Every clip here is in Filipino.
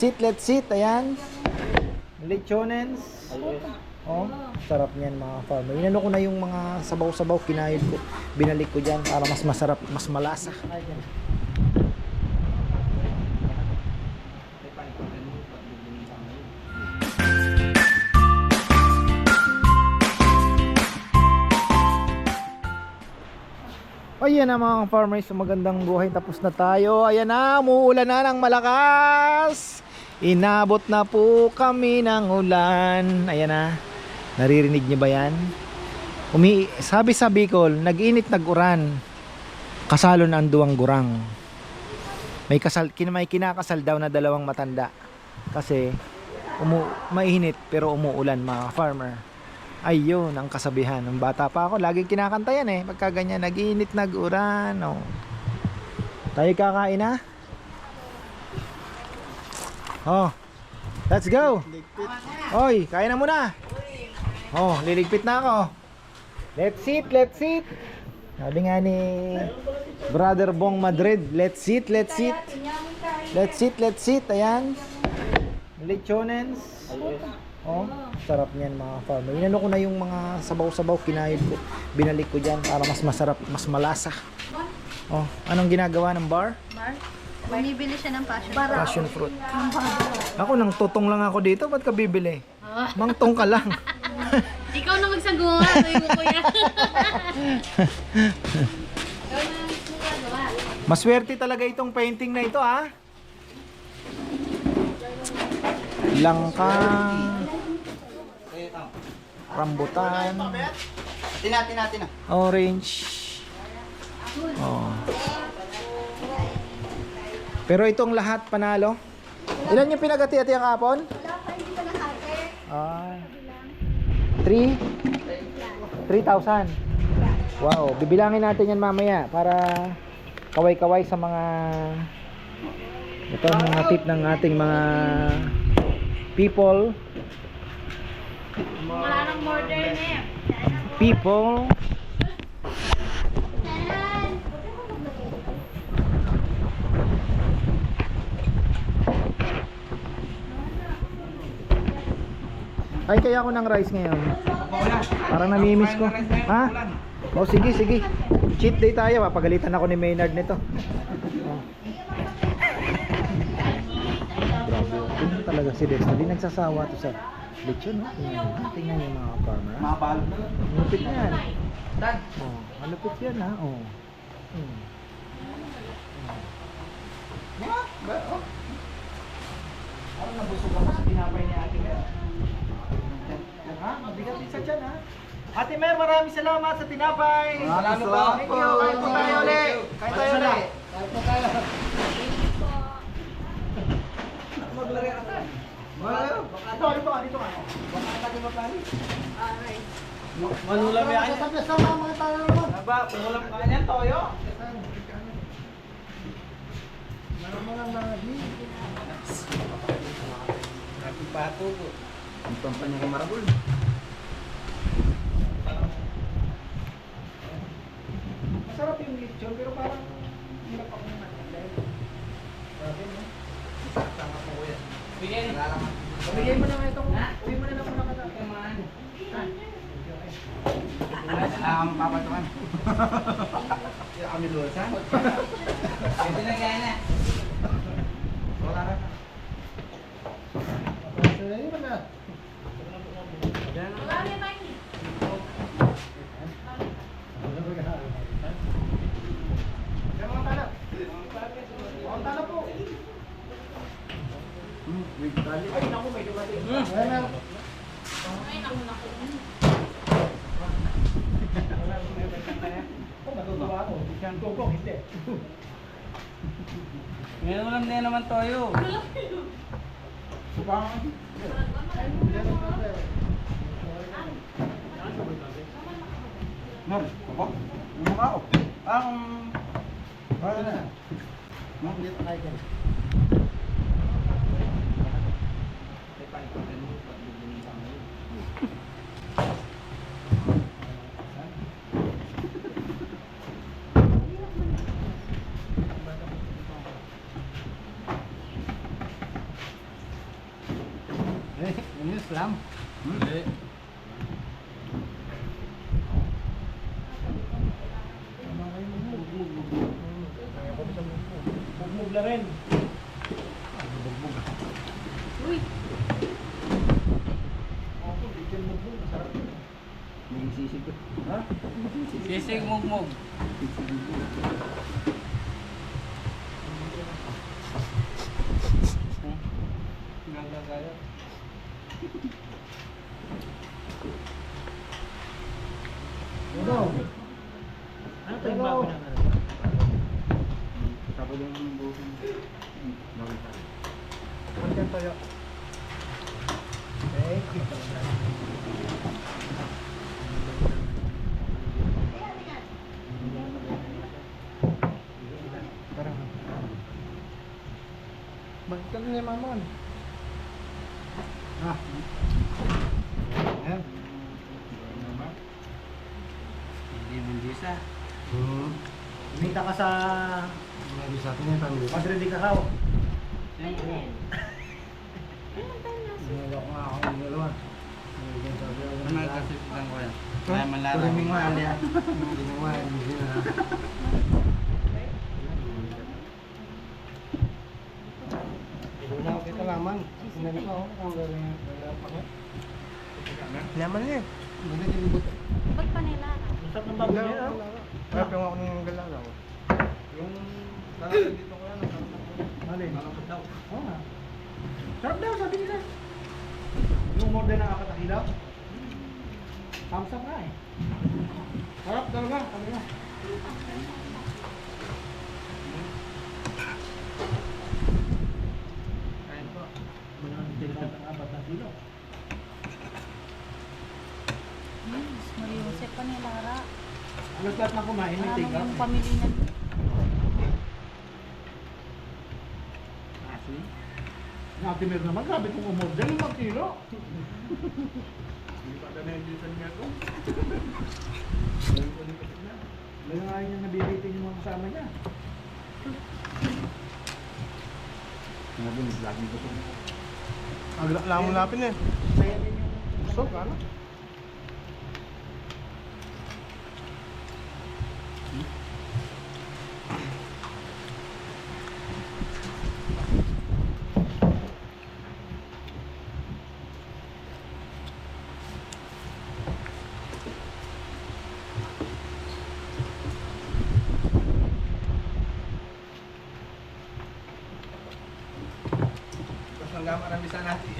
Sit, let's sit. Ayan. Lechonens. Oh, sarap niyan mga farmer. Inano ko na yung mga sabaw-sabaw, kinayod ko. Binalik ko dyan para mas masarap, mas malasa. Ayan na mga farmers, magandang buhay. Tapos na tayo. Ayan na, umuulan na ng malakas. Inabot na po kami ng ulan. Ayan na. Naririnig niyo ba yan? Umi sabi sa Bicol, nag-init nag-uran. Kasalo na ang duwang gurang. May kasal kin may kinakasal daw na dalawang matanda. Kasi umu mainit pero umuulan mga farmer. Ayun ang kasabihan. Nung bata pa ako, laging kinakanta yan eh. Pagka ganyan, nag-init nag-uran. Oh. Tayo kakain na? Oh. Let's go. Oy, kain na muna. Oh, liligpit na ako. Let's eat, let's eat. Sabi nga ni Brother Bong Madrid, let's eat, let's eat. Let's eat, let's eat. Ayan. Lechonens. Oh, sarap niyan mga farmer. Inano ko na yung mga sabaw-sabaw, kinayod ko. Binalik ko dyan para mas masarap, mas malasa. Oh, anong ginagawa ng bar? Bar? Bumibili siya ng passion. Passion fruit. Ako nang tutong lang ako dito, ba't ka bibili? Mangtong ka lang. Ikaw na magsagawa. Sabi mo kuya. Maswerte talaga itong painting na ito, ha? Langkang. Rambutan. Tinati natin na. Orange. Oh. Pero itong lahat panalo. Ilan yung pinagati-ati ang kapon? Ah. 3? 3,000. Wow, bibilangin natin yan mamaya para kaway-kaway sa mga ito ang mga tip ng ating mga people Wala nang eh. people Ay kaya ako ng rice ngayon. Parang namimiss ko. Ha? Oh sige sige. Cheat day tayo. Papagalitan ako ni Maynard nito. Oh. Grabe. Tingnan talaga si Dex. Hindi nagsasawa to sa lechon. No? Tingnan. Tingnan nyo mga farmer. ha? Mapalo na. Malupit na yan. Dan. Oh, malupit yan ha. Oh. Hmm. What? Ba? Oh. Parang nabusog ako sa tinapay ni Ate. Ha? Mabigat din sa tiyan ha. Ate Mer, maraming salamat sa tinapay. Maraming po. salamat Thank po. you. Kain po tayo ulit. Kain tayo ulit. Kain po tayo. Maglari ka tayo. Wala. Ito, dito ka, dito ka. Baka tayo mapali. Manulam yan. Sama mga tayo naman. Aba, pangulam ka niyan, toyo. Mo lang lagi. Happy pato po. Ang pampanya kay Marabol. Masarap yung lechon, pero parang hirap ako naman. Grabe, no? Tama po kuya. Bigyan. Nalalaman. Pabigay mo na nga itong, uwi mo na lang muna ka Ah, ang papatuan. Kami lulsa. Ito na kaya na. Wala ka. Hmm, wait, tali. Ay, naku, may dumating. Oh, matutuwa ako. Yan, tugong, hindi. Ngayon naman toyo. Ma'am, apa? Ano ka ako? Um... Wala na. Ma'am, dito kayo dyan. Eh, ini Islam. Hindi. Bugmug na rin. Uy, May sisig ko. Ha? Sisig mugmug. Gagagaya. Ano? Ano to yung bago ng ano? Tapos yung buhok. Bakit? Ano yan tayo? Ka na mamon? Ah. Ayan. Hindi mo disa. Hmm. Umita ka sa Hindi sa atin yung pamilya. Cacao. ayun. Nilok nga ako ng dalawa. Kasi lang ko yan? Kaya ah. Hindi mo nga, hindi na. Wala ko kita laman. Sinali ko, ang galing ang pangat. Laman niya. Hindi na kinubot. Ba't pa nila? Masarap ng bago niya. Kaya pinga ako ng galalaw. Yung lalaki dito ko yan, Alin? nalapot daw. Oo nga. Sarap daw, sabi nila. Yung umorder ng apat na kilaw. Thumbs up nga eh. Sarap talaga, sabi nga. Kain po. Manang tinatang ng apat na kilo. Yes, Mariusep pa nila, Ra. Alas lahat na kumain, may take out. yung pamilya na Asli. Natimir naman, grabe kung umorder, limang kilo. Pa na yung ko. Nga niya nabibitin yung mga kasama niya. Nabi, lagi ko po. Agak lang mo lapin eh. Gusto ka na? Tapos nang marami sa natin.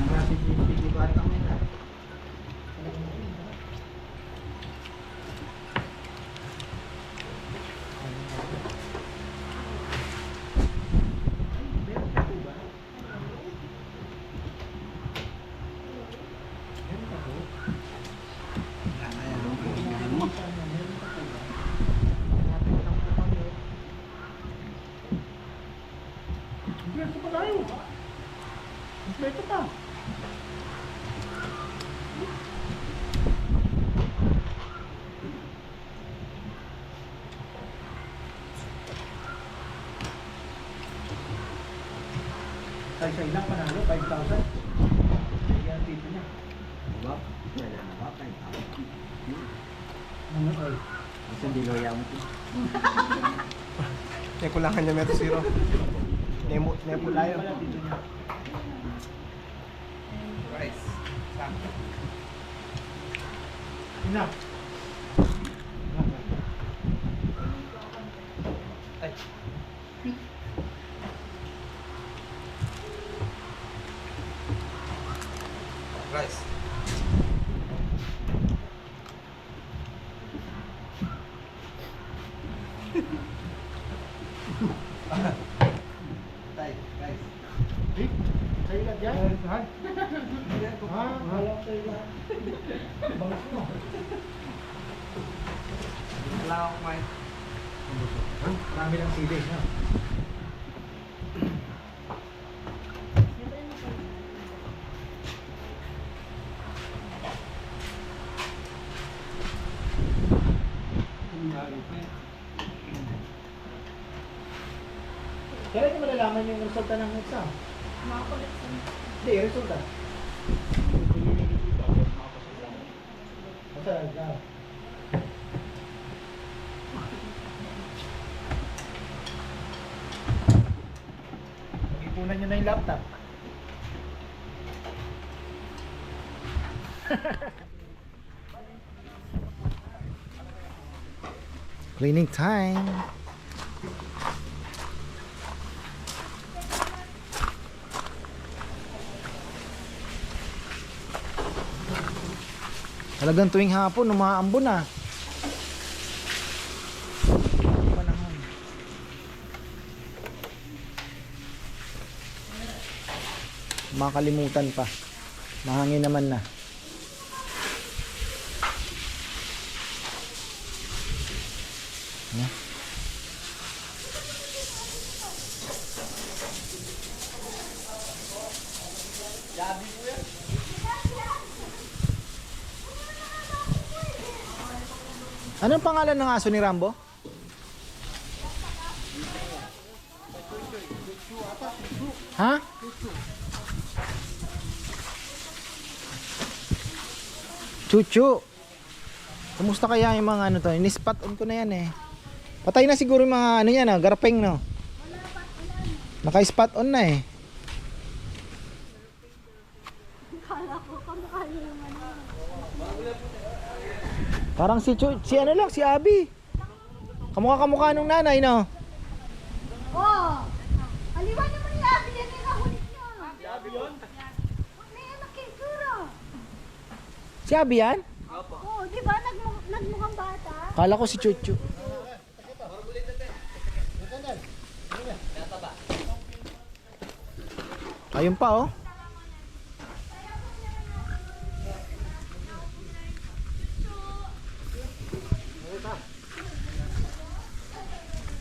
Marami si Bata mo na. Kompleto pa tayo. Kompleto pa. Say-say lang panalo, 5,000. Kaya tito niya. Diba? Wala na ba? Kain ako. Ano oy? Kasi hindi loya mo. Kaya kulangan niya meto zero. Nemo, nemo tayo. Wala tito niya. Rice. Sakto. Enough. Ay. Rice. Tay, rice. Eh, sa'yo lahat yan? Ha? Ha? Wala ko lahat. Bangus mo. Wala akong kumain. Ha? Marami lang sili, ha? Kailan niyo malalaman yung resulta ng exam? Makulit sa Hindi, resulta. Basta exam. Mag-ipunan nyo na yung laptop. Cleaning time. Talagang tuwing hapon, umaambon na. Panahon. Makalimutan pa. Mahangin naman na. Ano? Anong pangalan ng aso ni Rambo? Ha? Chuchu. Kumusta kaya yung mga ano to? Ini-spot on ko na yan eh. Patay na siguro yung mga ano yan ah, garpeng no. Naka-spot on na eh. Parang si Chu, si ano lang, si Abi. Kamukha kamukha nung nanay no. Oh! Aliwan naman ni Abby yan yung nahulit niya. Si Abby yun? May anak kay Kuro. Si Abi yan? Oo, di ba? Nagmu- nagmukhang bata. Kala ko si Chuchu. Ayun pa oh.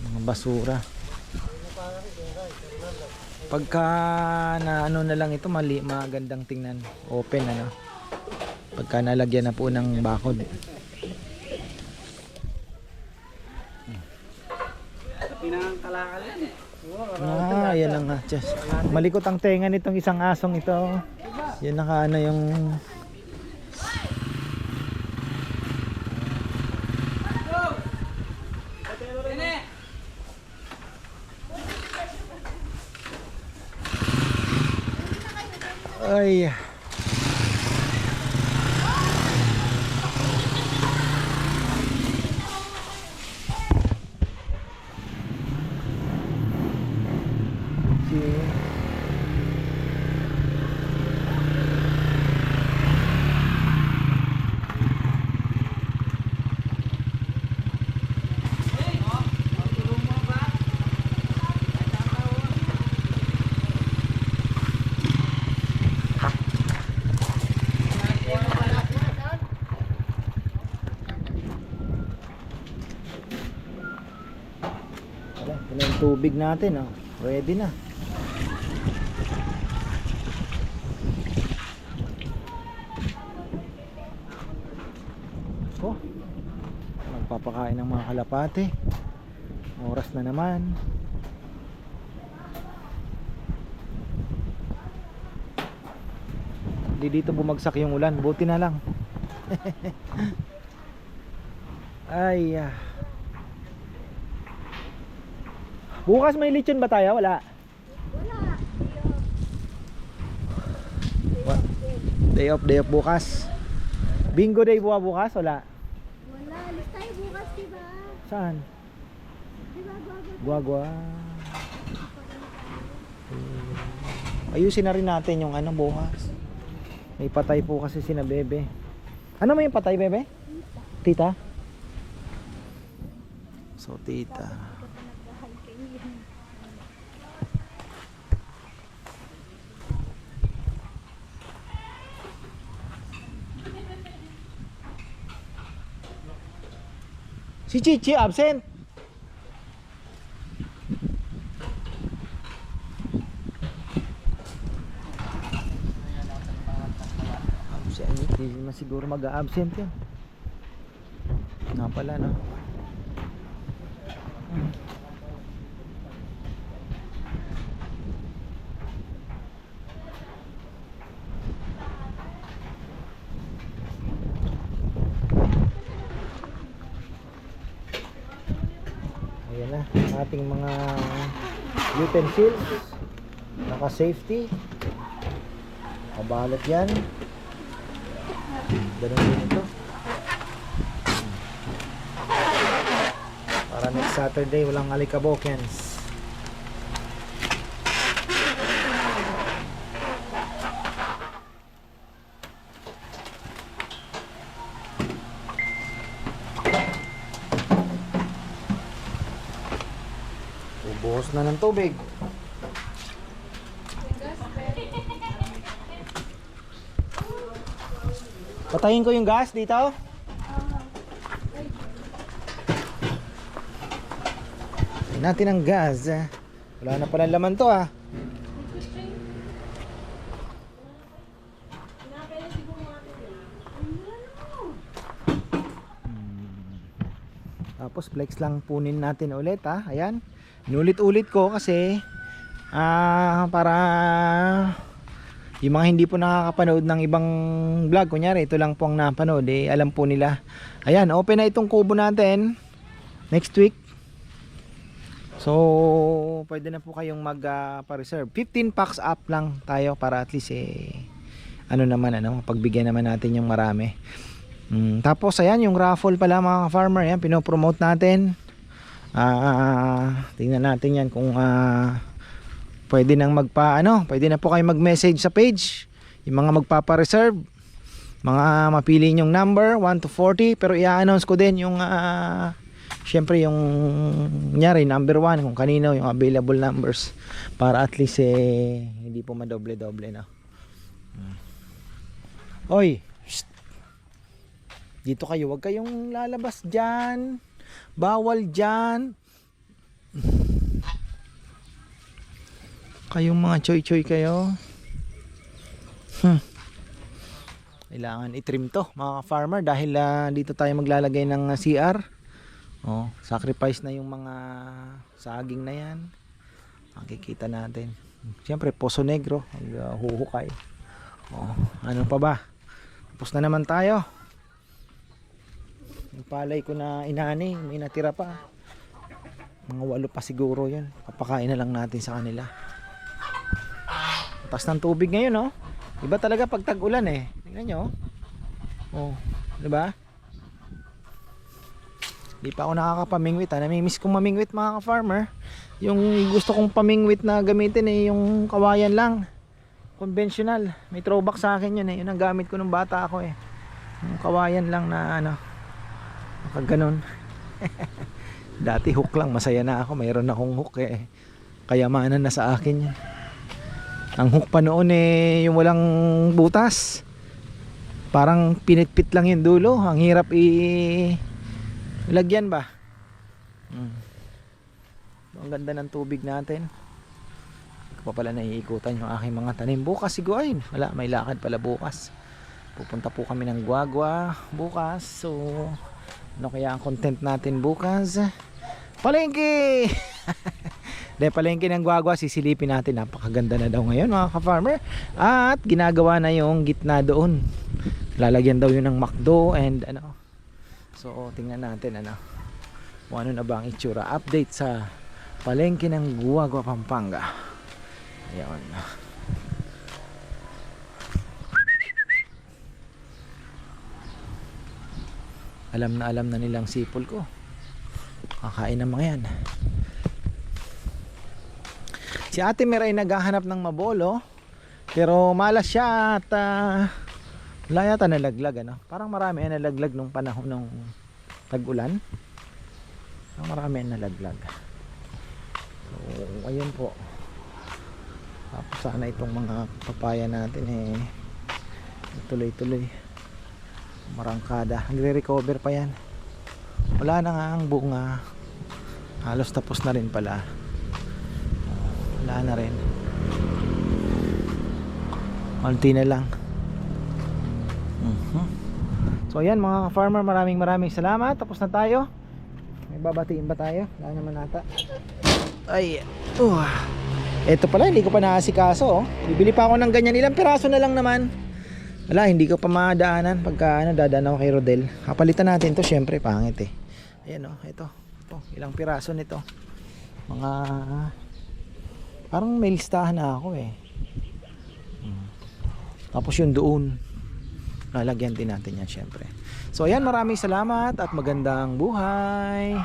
Mga basura. Pagka na ano na lang ito mali magandang tingnan. Open ano. Pagka nalagyan na po ng bakod. Ah, yan ang. Diyos. Malikot ang tenga nitong isang asong ito. Yan naka ano yung... Ay. Si Wala, ito yung tubig natin, oh. Ready na. Oh, magpapakain ng mga kalapate. Oras na naman. Hindi dito bumagsak yung ulan, buti na lang. Ay, ah. Bukas may lechon ba tayo? Wala. Wala. Wa- Day off, day off bukas. Bingo day buwa bukas? Wala. Wala. Alis tayo bukas, di ba? Saan? Di ba, Gogo? Guagua. Ayusin na rin natin yung ano bukas. May patay po kasi sina Bebe. Ano may patay, Bebe? Tita? So, tita. Si Chichi absent. Hindi naman siguro mag-absent yun. Nga pala, no? Ating mga utensils. Naka safety kabalot yan. Ganun din ito. Para next Saturday walang alikabokens na ng tubig. Patayin ko yung gas dito. Patayin natin ang gas. ah. Wala na pala laman to ah. Tapos flex lang punin natin ulit ha. Ayan. Inulit-ulit ko kasi ah para yung mga hindi po nakakapanood ng ibang vlog, kunyari ito lang po ang napanood, eh, alam po nila. Ayan, open na itong kubo natin next week. So, pwede na po kayong mag-reserve. 15 packs up lang tayo para at least eh, ano naman, ano, pagbigyan naman natin yung marami. Mm, tapos, ayan, yung raffle pala mga farmer, ayan, pinopromote natin. Ah, tingnan natin yan kung ah, pwede nang magpa ano, pwede na po kayo mag-message sa page. Yung mga magpapa-reserve, mga mapili yung number 1 to 40 pero i-announce ko din yung ah, syempre yung nyari number 1 kung kanino yung available numbers para at least eh hindi po madoble-doble na. Hmm. Oy, dito kayo, wag kayong lalabas diyan. Bawal diyan. Kayong mga choy-choy kayo. Hmm. Kailangan i-trim to mga farmer dahil ah, dito tayo maglalagay ng ah, CR. Oh, sacrifice na yung mga saging na yan. Makikita natin. Siyempre, Poso Negro, uh, huhukay. Oh, ano pa ba? Tapos na naman tayo. Yung palay ko na inani, may natira pa. Mga walo pa siguro yun. Papakain na lang natin sa kanila. Taas ng tubig ngayon, no? Iba talaga pag tag-ulan eh. Tingnan nyo. Oh, di ba? Di pa ako nakakapamingwit. Ha? Namimiss kong mamingwit mga ka-farmer. Yung gusto kong pamingwit na gamitin eh, yung kawayan lang. Conventional. May throwback sa akin yun eh. Yun ang gamit ko nung bata ako eh. Yung kawayan lang na ano. Nakaganon. Dati hook lang. Masaya na ako. Mayroon akong hook eh. Kayamanan na sa akin yan. Ang hook pa noon eh, yung walang butas. Parang pinitpit lang yung dulo. Ang hirap i... Lagyan ba? Hmm. Ang ganda ng tubig natin. Hindi pa pala naiikutan yung aking mga tanim. Bukas siguro ayun. Wala, may lakad pala bukas. Pupunta po kami ng Guagua bukas. So, ano kaya ang content natin bukas? Palengke! Dahil palengke ng Guagua, sisilipin natin. Napakaganda na daw ngayon mga ka-farmer. At ginagawa na yung gitna doon. Lalagyan daw yun ng McDo and ano. So, tingnan natin ano. Kung ano na ba ang itsura. Update sa palengke ng Guagua, Pampanga. Ayan. Alam na alam na nilang sipol ko. Kakain ng mga yan. Si Ate Miray naghahanap ng mabolo. Pero malas siya at ah, wala yata nalaglag ano. Parang marami ang nalaglag nung panahon ng tag-ulan. Parang marami ang nalaglag. So, ayun po. Tapos sana itong mga papaya natin eh tuloy-tuloy. Marangkada. Nagre-recover pa yan. Wala na nga ang bunga. Halos tapos na rin pala. Wala na rin. Konti na lang. Mhm. So ayan mga farmer, maraming maraming salamat. Tapos na tayo. May babatiin ba tayo? Wala naman nata. Ay, uh. Ito pala, hindi ko pa naasikaso. Oh. Bibili pa ako ng ganyan. Ilang piraso na lang naman. Wala, hindi ko pa madaanan pagka ano, dadaan ako kay Rodel. Kapalitan natin to, syempre, pangit eh. Ayan oh, ito. ito. Ilang piraso nito. Mga, parang may listahan na ako eh. Hmm. Tapos yung doon, lalagyan din natin yan syempre. So ayan, maraming salamat at magandang buhay.